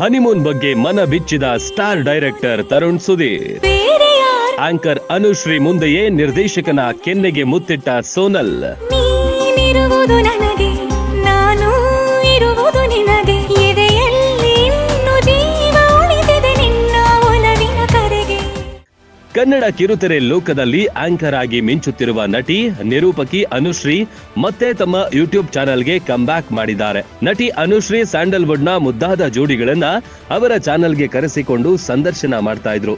Honeymoon ಬಗ್ಗೆ ಮನ ಬಿಚ್ಚಿದ star director Tarun Sudhir. Anchor Anushree ಮುಂದೆಯೇ ನಿರ್ದೇಶಕನ ಕೆನ್ನೆಗೆ ಮುತ್ತಿಟ್ಟ ಸೋನಲ್. ಕನ್ನಡ ಕಿರುತೆರೆ ಲೋಕದಲ್ಲಿ ಆಂಕರ್ ಆಗಿ ಮಿಂಚುತ್ತಿರುವ ನಟಿ ನಿರೂಪಕಿ ಅನುಶ್ರೀ ಮತ್ತೆ ತಮ್ಮ ಯೂಟ್ಯೂಬ್ ಚಾನೆಲ್ಗೆ ಬ್ಯಾಕ್ ಮಾಡಿದ್ದಾರೆ. ನಟಿ ಅನುಶ್ರೀ ಸ್ಯಾಂಡಲ್ವುಡ್ನ ಮುದ್ದಾದ ಜೋಡಿಗಳನ್ನ ಅವರ ಚಾನೆಲ್ಗೆ ಕರೆಸಿಕೊಂಡು ಸಂದರ್ಶನ ಮಾಡ್ತಾ ಇದ್ರು.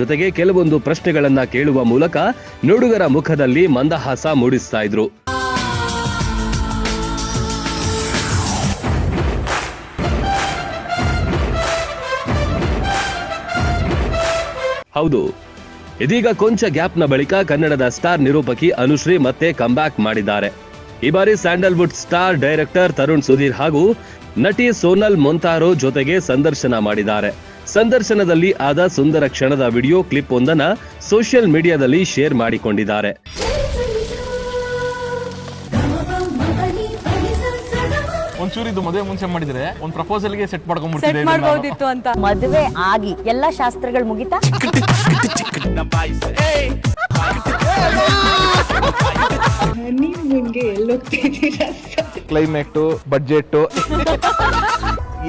ಜೊತೆಗೆ ಕೆಲವೊಂದು ಪ್ರಶ್ನೆಗಳನ್ನ ಕೇಳುವ ಮೂಲಕ ನೋಡುಗರ ಮುಖದಲ್ಲಿ ಮಂದಹಾಸ ಮೂಡಿಸ್ತಾ ಇದ್ರು. ಹೌದು ಇದೀಗ ಕೊಂಚ ಗ್ಯಾಪ್ನ ಬಳಿಕ ಕನ್ನಡದ ಸ್ಟಾರ್ ನಿರೂಪಕಿ ಅನುಶ್ರೀ ಮತ್ತೆ ಕಂಬ್ಯಾಕ್ ಮಾಡಿದ್ದಾರೆ. ಈ ಬಾರಿ Sandalwood star director Tarun Sudhir ಹಾಗೂ ನಟಿ ಸೋನಲ್ ಮೊಂತಾರೋ ಜೊತೆಗೆ ಸಂದರ್ಶನ ಮಾಡಿದ್ದಾರೆ. ಸಂದರ್ಶನದಲ್ಲಿ ಆದ ಸುಂದರ ಕ್ಷಣದ ವಿಡಿಯೋ ಕ್ಲಿಪ್ ಒಂದನ್ನ ಸೋಷಿಯಲ್ ಮೀಡಿಯಾದಲ್ಲಿ ಶೇರ್ ಮಾಡಿಕೊಂಡಿದ್ದಾರೆ. ಒಂಚೂರು ಇದು ಮದುವೆ ಮುಂಚೆ ಮಾಡಿದ್ರೆ ಒಂದು ಪ್ರಪೋಸಲ್ಗೆ ಸೆಟ್ ಸೆಟ್ ಮಾಡ್ಕೊಂಡ್ಬಿಡ್ತಿದ್ದೆ ಮಾಡ್ಬೋದಿತ್ತು ಅಂತ. ಮದುವೆ ಆಗಿ ಎಲ್ಲಾ ಶಾಸ್ತ್ರಗಳು ಮುಗಿತಾ? ನೀವು ಕ್ಲೈಮ್ಯಾಕ್ಟು ಬಡ್ಜೆಟ್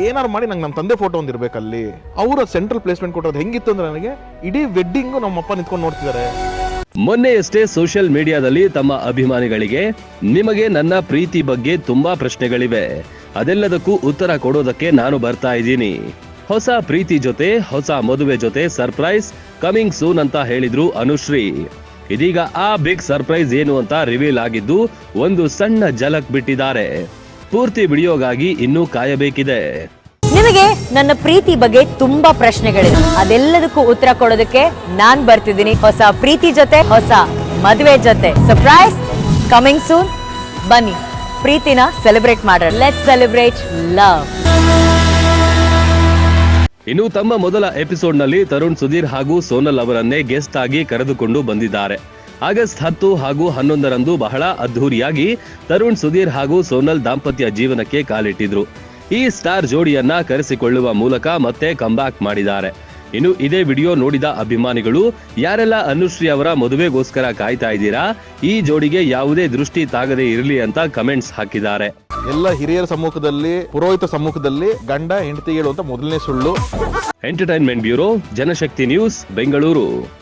ಏನಾರು ಮಾಡಿ ನಂಗೆ ನಮ್ಮ ತಂದೆ ಫೋಟೋ ಒಂದು ಅಲ್ಲಿ ಅವರ ಸೆಂಟ್ರಲ್ ಪ್ಲೇಸ್ಮೆಂಟ್ ಕೊಟ್ಟೋದು ಹೆಂಗಿತ್ತು ಅಂದ್ರೆ ನನಗೆ ಇಡೀ ವೆಡ್ಡಿಂಗು ನಮ್ಮಪ್ಪ ನಿಂತ್ಕೊಂಡು ನೋಡ್ತಿದ್ದಾರೆ. ಮೊನ್ನೆಯಷ್ಟೇ ಸೋಷಿಯಲ್ ಮೀಡಿಯಾದಲ್ಲಿ ತಮ್ಮ ಅಭಿಮಾನಿಗಳಿಗೆ ನಿಮಗೆ ನನ್ನ ಪ್ರೀತಿ ಬಗ್ಗೆ ತುಂಬಾ ಪ್ರಶ್ನೆಗಳಿವೆ. ಅದೆಲ್ಲದಕ್ಕೂ ಉತ್ತರ ಕೊಡೋದಕ್ಕೆ ನಾನು ಬರ್ತಾ ಇದ್ದೀನಿ. ಹೊಸ ಪ್ರೀತಿ ಜೊತೆ, ಹೊಸ ಮದುವೆ ಜೊತೆ ಸರ್ಪ್ರೈಸ್ ಕಮಿಂಗ್ ಸೂನ್ ಅಂತ ಹೇಳಿದ್ರು ಅನುಶ್ರೀ. ಇದೀಗ ಆ ಬಿಗ್ ಸರ್ಪ್ರೈಸ್ ಏನು ಅಂತ ರಿವೀಲ್ ಆಗಿದ್ದು ಒಂದು ಸಣ್ಣ ಜಲಕ್ ಬಿಟ್ಟಿದ್ದಾರೆ. ಪೂರ್ತಿ ವಿಡಿಯೋಗಾಗಿ ಇನ್ನೂ ಕಾಯಬೇಕಿದೆ. ನಿಮಗೆ ನನ್ನ ಪ್ರೀತಿ ಬಗ್ಗೆ ತುಂಬಾ ಪ್ರಶ್ನೆಗಳಿವೆ. ಅದೆಲ್ಲದಕ್ಕೂ ಉತ್ತರ ಕೊಡೋದಕ್ಕೆ ನಾನ್ ಬರ್ತಿದ್ದೀನಿ. ಹೊಸ ಪ್ರೀತಿ ಜೊತೆ, ಹೊಸ ಮದುವೆ ಜೊತೆ. ಸರ್ಪ್ರೈಸ್ ಕಮಿಂಗ್ ಸೂನ್ ಬನ್ನಿ. ಪ್ರೀತಿನ ಸೆಲೆಬ್ರೇಟ್ ಮಾಡೋಣ. ಲೆಟ್ ಸೆಲೆಬ್ರೇಟ್ ಲವ್ ಇನ್ನು ತಮ್ಮ ಮೊದಲ ಎಪಿಸೋಡ್ನಲ್ಲಿ ತರುಣ್ ಸುಧೀರ್ ಹಾಗೂ ಸೋನಲ್ ಅವರನ್ನೇ ಗೆಸ್ಟ್ ಆಗಿ ಕರೆದುಕೊಂಡು ಬಂದಿದ್ದಾರೆ. ಆಗಸ್ಟ್ ಹತ್ತು ಹಾಗೂ ಹನ್ನೊಂದರಂದು ಬಹಳ ಅದ್ಧೂರಿಯಾಗಿ ತರುಣ್ ಸುಧೀರ್ ಹಾಗೂ ಸೋನಲ್ ದಾಂಪತ್ಯ ಜೀವನಕ್ಕೆ ಕಾಲಿಟ್ಟಿದ್ರು. ಈ ಸ್ಟಾರ್ ಜೋಡಿಯನ್ನ ಕರೆಸಿಕೊಳ್ಳುವ ಮೂಲಕ ಮತ್ತೆ ಕಂಬ್ಯಾಕ್ ಮಾಡಿದ್ದಾರೆ. ಇನ್ನು ಇದೇ ವಿಡಿಯೋ ನೋಡಿದ ಅಭಿಮಾನಿಗಳು ಯಾರೆಲ್ಲ ಅನುಶ್ರೀ ಅವರ ಮದುವೆಗೋಸ್ಕರ ಕಾಯ್ತಾ ಇದ್ದೀರಾ? ಈ ಜೋಡಿಗೆ ಯಾವುದೇ ದೃಷ್ಟಿ ತಾಗದೆ ಇರಲಿ ಅಂತ ಕಮೆಂಟ್ಸ್ ಹಾಕಿದ್ದಾರೆ. ಎಲ್ಲ ಹಿರಿಯರ ಸಮ್ಮುಖದಲ್ಲಿ ಪುರೋಹಿತ ಸಮ್ಮುಖದಲ್ಲಿ ಗಂಡ ಹೆಂಡತಿ ಹೇಳುವಂತ ಮೊದಲನೇ ಸುಳ್ಳು. Entertainment bureau Janashakti news Bengaluru.